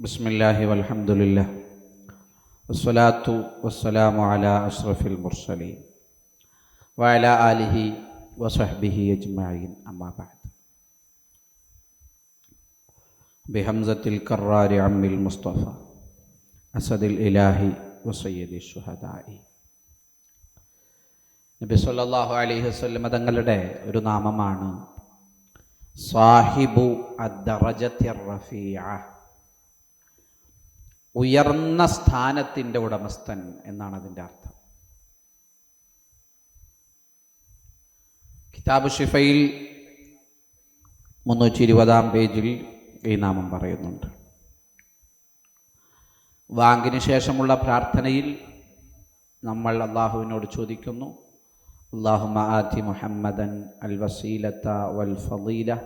ബിസ്മില്ലാഹി വലഹമുല്ല വസ്സലാത്തു വസ്സലാമു അല അഷ്റഫിൽ മുർസലി വയല ആലിഹി വസഹബിഹി അജ്മഈൻ. അമ്മാബാദ് ബിഹംസത്തിൽ കറാരി അമ്മിൽ മുസ്തഫ. അസദിൽ ഇലാഹി വസയ്യദി ഷുഹദായി നബി സല്ലല്ലാഹു അലൈഹി വസല്ലം തങ്ങളുടെ ഒരു നാമമാണ് സാഹിബു അദ്ദറജത്തിർ റഫീഅ. ഉയർന്ന സ്ഥാനത്തിന്റെ ഉടമസ്ഥൻ എന്നാണ് അതിന്റെ അർത്ഥം. കിതാബ് ഷിഫയിൽ മുന്നൂറ്റി ഇരുപതാം പേജിൽ ഈ നാമം പറയുന്നുണ്ട്. വാങ്കിന് ശേഷമുള്ള പ്രാർത്ഥനയിൽ നമ്മൾ അള്ളാഹുവിനോട് ചോദിക്കുന്നു അള്ളാഹുമ ആതി മുഹമ്മദൻ അൽ വസീലത്ത വൽ ഫളീല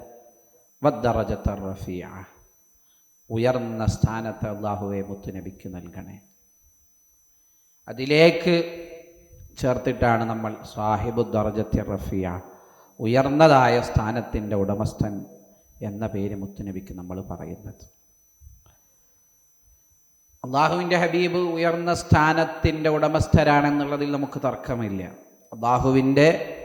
വദ്ദറജത്ത റഫീഅ. ഉയർന്ന സ്ഥാനത്ത് അള്ളാഹുവെ മുത്തുനബിക്ക് നൽകണേ. അതിലേക്ക് ചേർത്തിട്ടാണ് നമ്മൾ സാഹിബു ദർജത്തി റഫിയ ഉയർന്നതായ സ്ഥാനത്തിന്റെ ഉടമസ്ഥൻ എന്ന പേര് മുത്തുനബിക്ക് നമ്മൾ പറയുന്നത്. അള്ളാഹുവിന്റെ ഹബീബ് ഉയർന്ന സ്ഥാനത്തിന്റെ ഉടമസ്ഥരാണെന്നുള്ളതിൽ നമുക്ക് തർക്കമില്ല. അള്ളാഹുവിന്റെ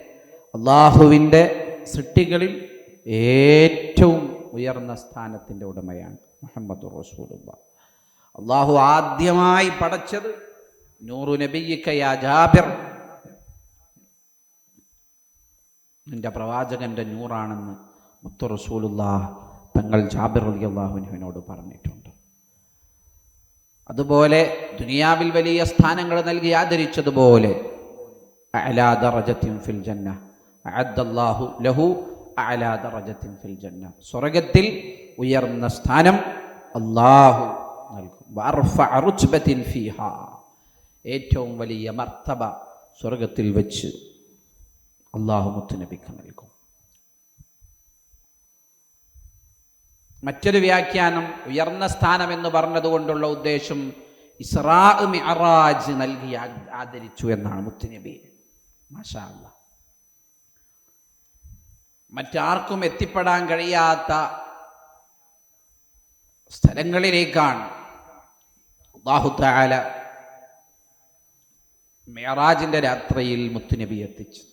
അള്ളാഹുവിന്റെ സൃഷ്ടികളിൽ ഏറ്റവും ഉയർന്ന സ്ഥാനത്തിന്റെ ഉടമയാണ്. മുഹമ്മദ് റസൂലുള്ള. അള്ളാഹു ആദ്യമായി പടച്ചത് നൂറു നബിയ്ക്കയാ ജാബിർ. നിന്റെ പ്രവാചകന്റെ നൂറാണെന്ന് മുത്തു റസൂലുള്ള തങ്ങൾ ജാബിർ അലി അള്ളാഹുനുവിനോട് പറഞ്ഞിട്ടുണ്ട്. അതുപോലെ ദുനിയാവിൽ വലിയ സ്ഥാനങ്ങൾ നൽകി ആദരിച്ചതുപോലെ അഅലാ ദറജത്തിൻ ഫിൽ ജന്ന അഅദ്ദല്ലാഹു ലഹു ഫിൽ ജന്ന. സ്വർഗത്തിൽ ഉയർന്ന സ്ഥാനം അള്ളാഹു നൽകും. ഏറ്റവും വലിയ മർത്തബ സ്വർഗത്തിൽ വെച്ച് അള്ളാഹു മുത്തുനബിക്ക് നൽകും. മറ്റൊരു വ്യാഖ്യാനം ഉയർന്ന സ്ഥാനം എന്ന് പറഞ്ഞതുകൊണ്ടുള്ള ഉദ്ദേശം ഇസ്രാ മിഅറാജ് നൽകി ആദരിച്ചു എന്നാണ് മുത്തുനബി. മാഷാ അല്ലാ മറ്റാർക്കും എത്തിപ്പെടാൻ കഴിയാത്ത സ്ഥലങ്ങളിലേക്കാണ് അള്ളാഹു താല മെയറാജിന്റെ രാത്രിയിൽ മുത്തുനബി എത്തിച്ചു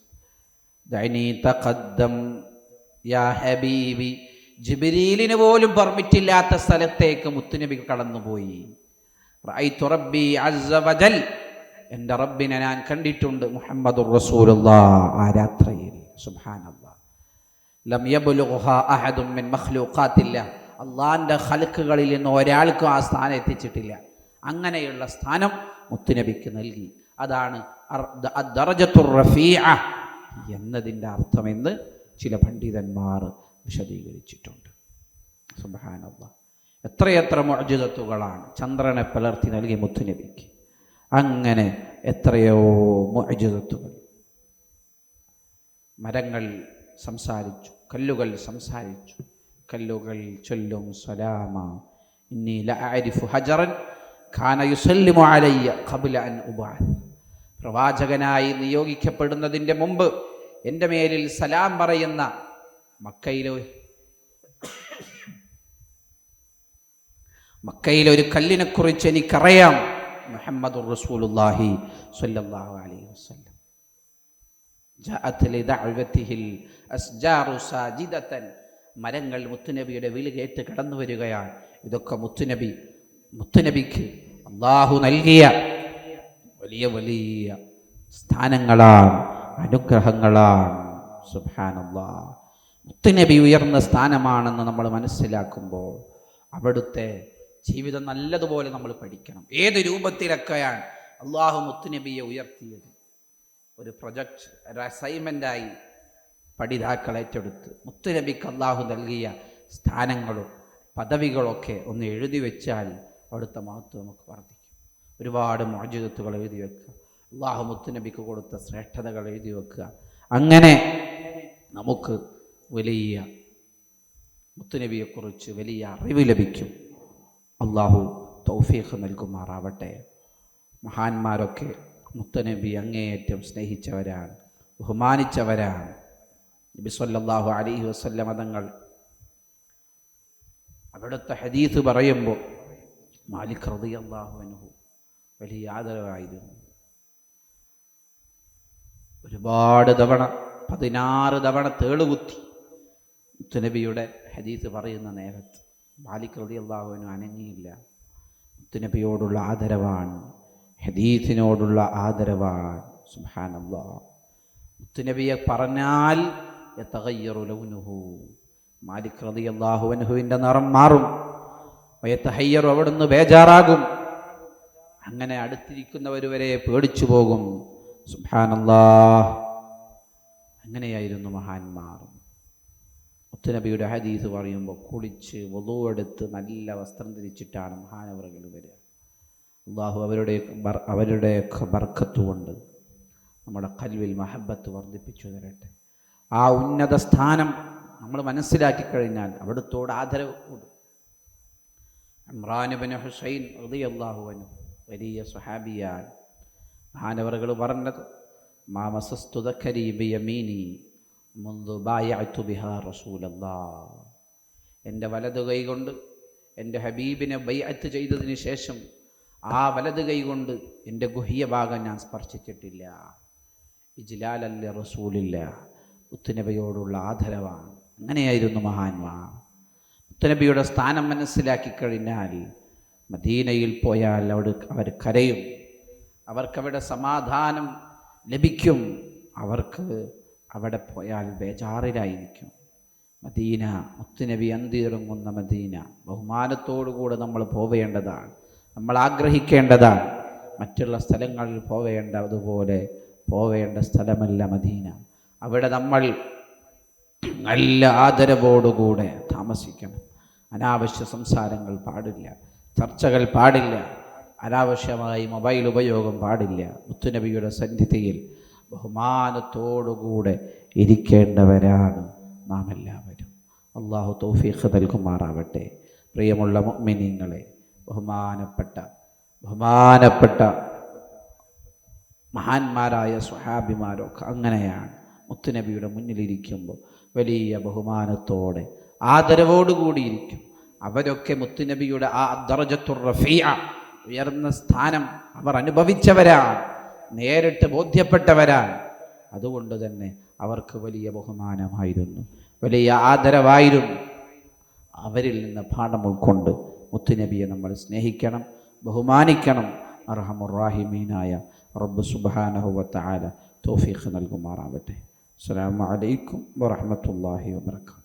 യാ ഹബീബി ജിബിരീലിന് പോലും പെർമിറ്റില്ലാത്ത സ്ഥലത്തേക്ക് മുത്തുനബി കടന്നുപോയി. റബ്ബി എന്റെ റബ്ബിനെ ഞാൻ കണ്ടിട്ടുണ്ട് മുഹമ്മദ് റസൂലുള്ള ആ രാത്രിയിൽ. സുബ്ഹാനല്ലാഹ് ലം യബുലുഹ അഹദും മിൻ മഖ്ലൂഖാത്തില്ല. അള്ളാഹിന്റെ ഖൽക്കുകളിൽ നിന്ന് ഒരാൾക്കും ആ സ്ഥാനം എത്തിച്ചിട്ടില്ല. അങ്ങനെയുള്ള സ്ഥാനം മുത്തുനബിക്ക് നൽകി. അതാണ് റഫീഅ എന്നതിന്റെ അർത്ഥമെന്ന് ചില പണ്ഡിതന്മാർ വിശദീകരിച്ചിട്ടുണ്ട്. സുബ്ഹാനല്ലാഹ് എത്രയെത്ര മുഅ്ജിസത്തുകളാണ് ചന്ദ്രനെ പലർത്തി നൽകി മുത്തുനബിക്ക്. അങ്ങനെ എത്രയോ മുഅ്ജിസത്തുകൾ. മരങ്ങൾ സംസാരിച്ചു. കല്ലുകൾ സംസാരിച്ചു. കല്ലുകൾ ചൊല്ലും സലാമ ഇന്നി ഹജറൻ ഖാന യുസല്ലിമു അലയ്യ അൻ പ്രവാചകനായി നിയോഗിക്കപ്പെടുന്നതിന്റെ മുമ്പ് എന്റെ മേലിൽ സലാം പറയുന്ന മക്കയിലെ മക്കയിലെ ഒരു കല്ലിനെക്കുറിച്ച് എനിക്കറിയാം. മുഹമ്മദ് റസൂലുള്ളാഹി സ്വല്ലല്ലാഹു അലൈഹി വസല്ലം. മരങ്ങൾ മുത്തുനബിയുടെ വിളി കേട്ട് കടന്നു വരികയാണ്. ഇതൊക്കെ മുത്തുനബി മുത്തുനബിക്ക് അള്ളാഹു നൽകിയ വലിയ വലിയ സ്ഥാനങ്ങളാണ് അനുഗ്രഹങ്ങളാണ്. സുഹാന മുത്തുനബി ഉയർന്ന സ്ഥാനമാണെന്ന് നമ്മൾ മനസ്സിലാക്കുമ്പോൾ അവിടുത്തെ ജീവിതം നല്ലതുപോലെ നമ്മൾ പഠിക്കണം. ഏത് രൂപത്തിലൊക്കെയാണ് അള്ളാഹു മുത്തുനബിയെ ഉയർത്തിയത്? ഒരു പ്രൊജക്റ്റ് ഒരു അസൈൻമെന്റായി പഠിതാക്കൾ ഏറ്റെടുത്ത് മുത്തുനബിക്ക് അള്ളാഹു നൽകിയ സ്ഥാനങ്ങളും പദവികളൊക്കെ ഒന്ന് എഴുതി വെച്ചാൽ അവിടുത്തെ മഹത്വം നമുക്ക് വർദ്ധിക്കും. ഒരുപാട് മോചിതത്വങ്ങൾ എഴുതി വെക്കുക. അള്ളാഹു മുത്തുനബിക്ക് കൊടുത്ത ശ്രേഷ്ഠതകൾ എഴുതി വെക്കുക. അങ്ങനെ നമുക്ക് വലിയ മുത്തുനബിയെക്കുറിച്ച് വലിയ അറിവ് ലഭിക്കും. അള്ളാഹു തൗഫീഖ് നൽകുമാറാവട്ടെ. മഹാന്മാരൊക്കെ മുത്തനബി അങ്ങേയറ്റം സ്നേഹിച്ചവരാണ് ബഹുമാനിച്ചവരാണ്. നബി സല്ലാഹു അലൈഹി വസ്ല്ല മതങ്ങൾ അവിടുത്തെ ഹദീസ് പറയുമ്പോൾ മാലിക് ഹൃദി അള്ളാഹു അനുഹു വലിയ ആദരവായിരുന്നു. ഒരുപാട് തവണ പതിനാറ് തവണ തേളുകുത്തി മുത്തുനബിയുടെ ഹദീസ് പറയുന്ന നേരത്ത് മാലിക് റതി അള്ളാഹുവിനും അനങ്ങിയില്ല. മുത്തുനബിയോടുള്ള ആദരവാണ്. ഹദീസിനോടുള്ള ആദരവാണ്. സുബാനല്ലാ മുത്തുനബിയെ പറഞ്ഞാൽ ലൗനുഹു. മാലിക് റതി നിറം മാറും. വയത്തഹയ്യർ അവിടുന്ന് ബേജാറാകും. അങ്ങനെ അടുത്തിരിക്കുന്നവർ വരെ പേടിച്ചു പോകും. സുഹാനല്ലാ അങ്ങനെയായിരുന്നു മഹാന്മാർ. മുത്തുനബിയുടെ ഹദീസ് പറയുമ്പോൾ കുളിച്ച് വധുവെടുത്ത് നല്ല വസ്ത്രം ധരിച്ചിട്ടാണ് മഹാനവറുകൾ വരിക. അള്ളാഹു അവരുടെ അവരുടെ ബർക്കത്തുകൊണ്ട് ബർക്കത്ത് കൊണ്ട് നമ്മുടെ കൽവിൽ മഹബത്ത് വർദ്ധിപ്പിച്ചു തരട്ടെ. ആ ഉന്നത സ്ഥാനം നമ്മൾ മനസ്സിലാക്കി കഴിഞ്ഞാൽ അവിടുത്തോട് ആദരവ് കൂടും. ഇമ്രാനുബിൻ ഹുസൈൻ അള്ളാഹുവനു വലിയ സുഹാബിയാൻ മഹാനവറുകൾ പറഞ്ഞത് മാമസസ്തുതക്കരീബിയമീനി മുന്തു ബിഹാ റസൂലല്ലാ എന്റെ വലതു കൈ കൊണ്ട് എന്റെ ഹബീബിനെ ബൈഅത്ത് ചെയ്തതിന് ശേഷം ആ വലത് കൈ കൊണ്ട് എന്റെ ഗുഹ്യ ഭാഗം ഞാൻ സ്പർശിച്ചിട്ടില്ല. ഇജ്ലാലല്ല റസൂലില്ല. മുത്തുനബിയോടുള്ള ആദരവാണ്. അങ്ങനെയായിരുന്നു മഹാന്മാർ മുത്തുനബിയുടെ സ്ഥാനം മനസ്സിലാക്കി കഴിഞ്ഞാൽ മദീനയിൽ പോയാൽ അവിടെ അവർ കരയും. അവർക്കവിടെ സമാധാനം ലഭിക്കും. അവർക്ക് അവിടെ പോയാൽ ബേജാറിലായിരിക്കും. മദീന മുത്തുനബി അന്തിയിറങ്ങുന്ന മദീന. ബഹുമാനത്തോടുകൂടെ നമ്മൾ പോവേണ്ടതാണ്. നമ്മൾ ആഗ്രഹിക്കേണ്ടതാണ് മറ്റുള്ള സ്ഥലങ്ങളിൽ പോവേണ്ട അതുപോലെ പോവേണ്ട സ്ഥലമല്ല മദീന. അവിടെ നമ്മൾ നല്ല ആദരവോടുകൂടെ താമസിക്കണം. അനാവശ്യ സംസാരങ്ങൾ പാടില്ല ചർച്ചകൾ പാടില്ല അനാവശ്യമായി മൊബൈൽ ഉപയോഗം പാടില്ല മുത്തുനബിയുടെ സന്നിധിയിൽ ബഹുമാനത്തോടുകൂടെ ഇരിക്കേണ്ടവരാണ് നാം എല്ലാവരും അള്ളാഹു തൗഫീഖ് നൽകുമാറാവട്ടെ. പ്രിയമുള്ള മുഅ്മിനീങ്ങളെ ബഹുമാനപ്പെട്ട ബഹുമാനപ്പെട്ട മഹാന്മാരായ സ്വഹാബിമാരൊക്കെ അങ്ങനെയാണ്. മുത്തുനബിയുടെ മുന്നിലിരിക്കുമ്പോൾ വലിയ ബഹുമാനത്തോടെ ആദരവോടുകൂടിയിരിക്കും. അവരൊക്കെ മുത്തുനബിയുടെ ആ ദറജത്തുർ റഫിയ ഉയർന്ന സ്ഥാനം അവർ അനുഭവിച്ചവരാണ് നേരിട്ട് ബോധ്യപ്പെട്ടവരാണ്. അതുകൊണ്ട് തന്നെ അവർക്ക് വലിയ ബഹുമാനമായിരുന്നു വലിയ ആദരവായിരുന്നു. അവരിൽ നിന്ന് പാഠം ഉൾക്കൊണ്ട് മുത്തുനബിയെ നമ്മൾ സ്നേഹിക്കണം ബഹുമാനിക്കണം. അർഹമുറാഹിമീനായ റബ്ബ് സുബാനഹുവത്ത ആല തോഫീഖ് നൽകുമാറാവട്ടെ. അസ്സലാമു അലൈക്കും വറഹ്മത്തുള്ളാഹി വബറകാതുഹു.